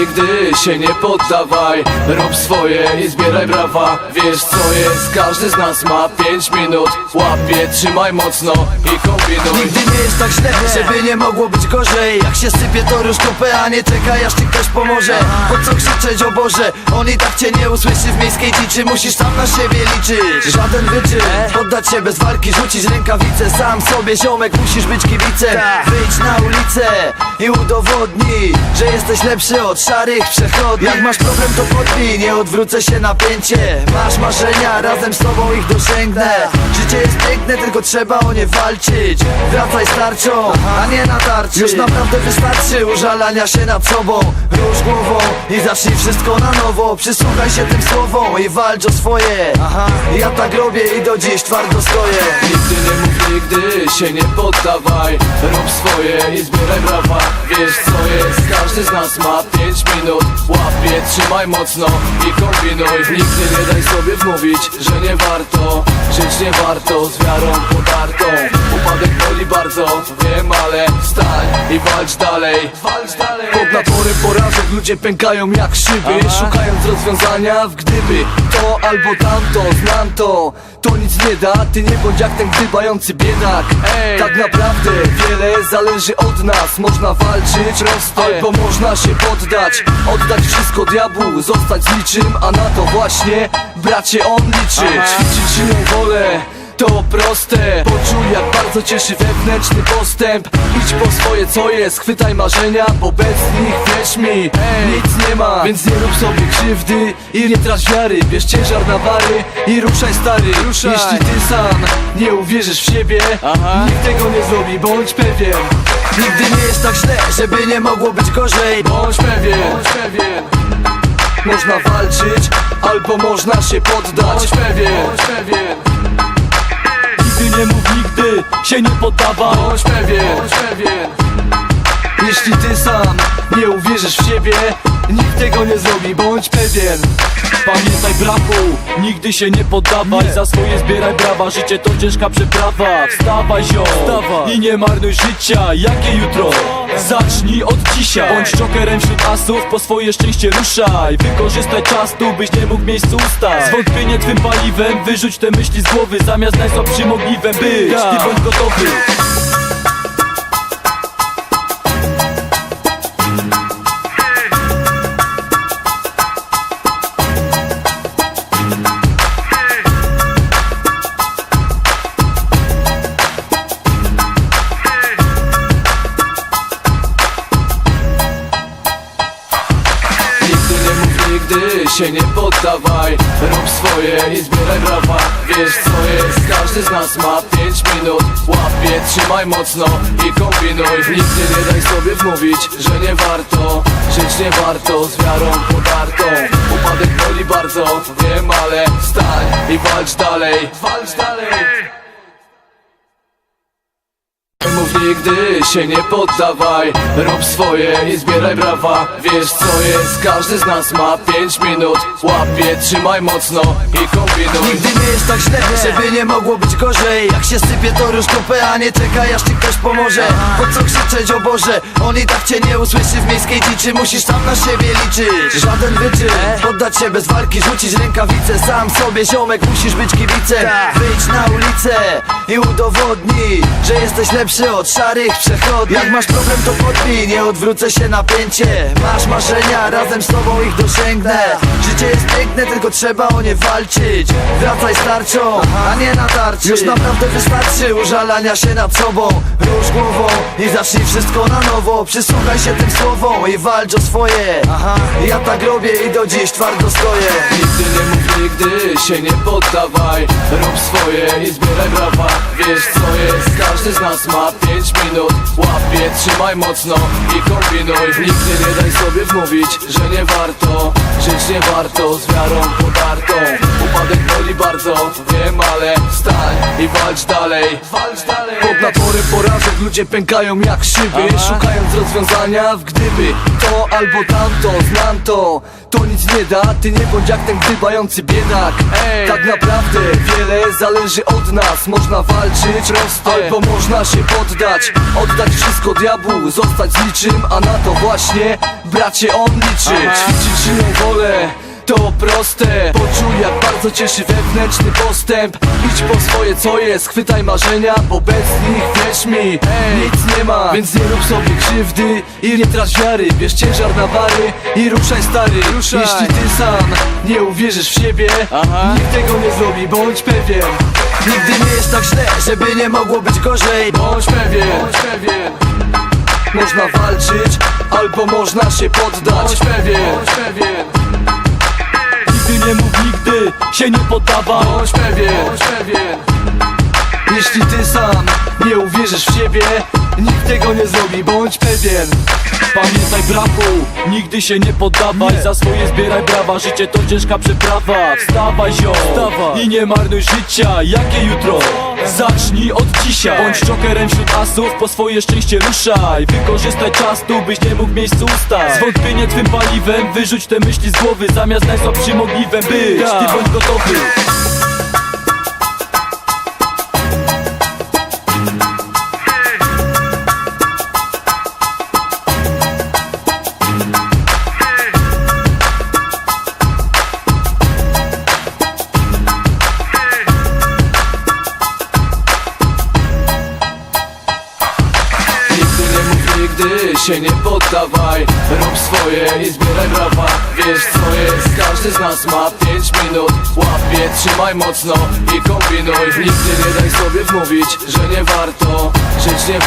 nigdy się nie poddawaj Rób swoje i zbieraj brawa. Wiesz co jest, każdy z nas ma 5 minut. Łapie, trzymaj mocno i kombinuj. Nigdy nie jest tak źle, żeby nie mogło być gorzej. Jak się sypie to róż kupę, a nie czekaj aż ci ktoś pomoże. Po co krzyczeć o Boże, on i tak cię nie usłyszy w miejskiej dziczy. Musisz sam na siebie liczyć, żaden wyczyn. Poddać się bez walki, rzucić rękawice. Sam sobie ziomek, musisz być kibicem. Wyjdź na ulicę i udowodnij Że jesteś lepszy od szarych Jak masz problem to podbij, nie odwrócę się napięcie. Masz marzenia, razem z tobą ich dosięgnę. Życie jest piękne, tylko trzeba o nie walczyć. Wracaj starczą, a nie na tarczy. Już naprawdę wystarczy użalania się nad sobą. Rusz głową i zacznij wszystko na nowo. Przysłuchaj się tym słowom i walcz o swoje. Ja tak robię i do dziś twardo stoję. Nigdy nie mów nigdy się nie poddawaj. Rób swoje i zbieraj brawa. Wiesz co jest, każdy z nas ma 5 minut. Łapie, trzymaj mocno i kombinuj. Nigdy nie daj sobie wmówić, że nie warto. Żyć nie warto z wiarą podartą. Upadek boli bardzo, wiem ale wstań i walcz dalej. Walcz dalej. Pod naporem porażek ludzie pękają jak szyby Szukając rozwiązania w gdyby. To albo tamto, znam to. To nic nie da, ty nie bądź jak ten gdybający biedak. Tak naprawdę wiele zależy od nas. Można walczyć, albo można się poddać. Oddać wszystko diabłu, zostać z niczym A na to właśnie, bracie, on liczy. Ćwiczyć silną wolę to proste Poczuj jak bardzo cieszy wewnętrzny postęp. Idź po swoje co jest, chwytaj marzenia Bo bez nich wierz mi, nic nie ma. Więc nie rób sobie krzywdy i nie trać wiary. Bierz ciężar na bary i ruszaj stary. Ruszaj. Jeśli ty sam nie uwierzysz w siebie Nikt tego nie zrobi, bądź pewien. Nigdy nie jest tak źle, żeby nie mogło być gorzej. Bądź pewien, bądź pewien. Można walczyć, albo można się poddać. Bądź pewien, bądź pewien nie mów nigdy, się nie poddawaj Bądź pewien, bądź pewien Jeśli ty sam nie uwierzysz w siebie Nikt tego nie zrobi, bądź pewien. Pamiętaj brachu, nigdy się nie poddawaj Za swoje zbieraj brawa, życie to ciężka przeprawa. Wstawaj ziom Wstawaj. i nie marnuj życia Jakie jutro? Zacznij od dzisiaj Bądź jokerem wśród asów, po swoje szczęście ruszaj. Wykorzystaj czas tu, byś nie mógł miejscu ustać. Zwątpienie twym paliwem, wyrzuć te myśli z głowy Zamiast najsłabszym ogniwem być, Tak. ty bądź gotowy się nie poddawaj. Rób swoje i zbieraj brawa. Wiesz co jest, każdy z nas ma 5 minut. Łapie, trzymaj mocno i kombinuj. Nigdy nie daj sobie wmówić, że nie warto. Żyć nie warto z wiarą podartą. Upadek boli bardzo, wiem ale wstań i walcz dalej. Walcz dalej nigdy się nie poddawaj. Rób swoje i zbieraj brawa. Wiesz co jest, każdy z nas ma 5 minut. Łapie, trzymaj mocno i kombinuj. Nigdy nie jest tak źle, żeby nie mogło być gorzej. Jak się sypie to róż kupę, a nie czekaj aż ci ktoś pomoże. Po co krzyczeć o Boże, on i tak cię nie usłyszy w miejskiej dziczy. Musisz sam na siebie liczyć, żaden wyczyn. Poddać się bez walki, rzucić rękawice. Sam sobie ziomek, musisz być kibicem. Wyjdź na ulicę i udowodnij Że jesteś lepszy od szarych przechodni. Jak masz problem to podbij, nie odwrócę się napięcie. Masz marzenia, razem z tobą ich dosięgnę. Życie jest piękne, tylko trzeba o nie walczyć. Wracaj starczą, a nie na tarczy. Już naprawdę wystarczy użalania się nad sobą. Rusz głową i zacznij wszystko na nowo. Przysłuchaj się tym słowom i walcz o swoje. Ja tak robię i do dziś twardo stoję. Nigdy nie mów nigdy się nie poddawaj. Rób swoje i zbieraj brawa Wiesz co jest, każdy z nas ma 5 minut. Łapie, trzymaj mocno i kombinuj. Nigdy nie daj sobie wmówić, że nie warto. Żyć nie warto z wiarą podartą. Upadek boli bardzo, wiem, ale wstań i walcz dalej. Walcz dalej. Pod naporem porażek ludzie pękają jak szyby Szukając rozwiązania w gdyby. To albo tamto, znam to. To nic nie da, ty nie bądź jak ten gdybający biedak. Tak naprawdę wiele zależy od nas. Można walczyć, albo można się poddać. Oddać wszystko diabłu, zostać z niczym A na to właśnie, bracie, on liczy Ćwiczyć silną wolę? To proste. Poczuj jak bardzo cieszy wewnętrzny postęp. Idź po swoje co jest, chwytaj marzenia Bo bez nich, wierz mi, nic nie ma. Więc nie rób sobie krzywdy i nie trać wiary. Bierz ciężar na bary i ruszaj stary. Jeśli ty sam nie uwierzysz w siebie Nikt tego nie zrobi, bądź pewien Nigdy nie jest tak źle, żeby nie mogło być gorzej. Bądź pewien, bądź pewien. Można walczyć, albo można się poddać. Bądź pewien, bądź pewien. Nigdy nie mów nigdy, się nie poddawaj Bądź pewien, bądź pewien Jeśli ty sam nie uwierzysz w siebie Nikt tego nie zrobi, bądź pewien. Pamiętaj brachu, nigdy się nie poddawaj. Za swoje zbieraj brawa, życie to ciężka przeprawa. Wstawaj ziom Wstawaj. i nie marnuj życia. Jakie jutro? Zacznij od dzisiaj. Bądź jokerem wśród asów, po swoje szczęście ruszaj. Wykorzystaj czas tu, byś nie mógł miejscu ustać Zwątpienie twym paliwem, wyrzuć te myśli z głowy Zamiast najsłabszym ogniwem być, ty bądź gotowy się nie poddawaj. Rób swoje i zbieraj brawa. Wiesz co jest, każdy z nas ma 5 minut. Łapie, trzymaj mocno i kombinuj. Nigdy nie daj sobie wmówić, że nie warto. Żyć nie warto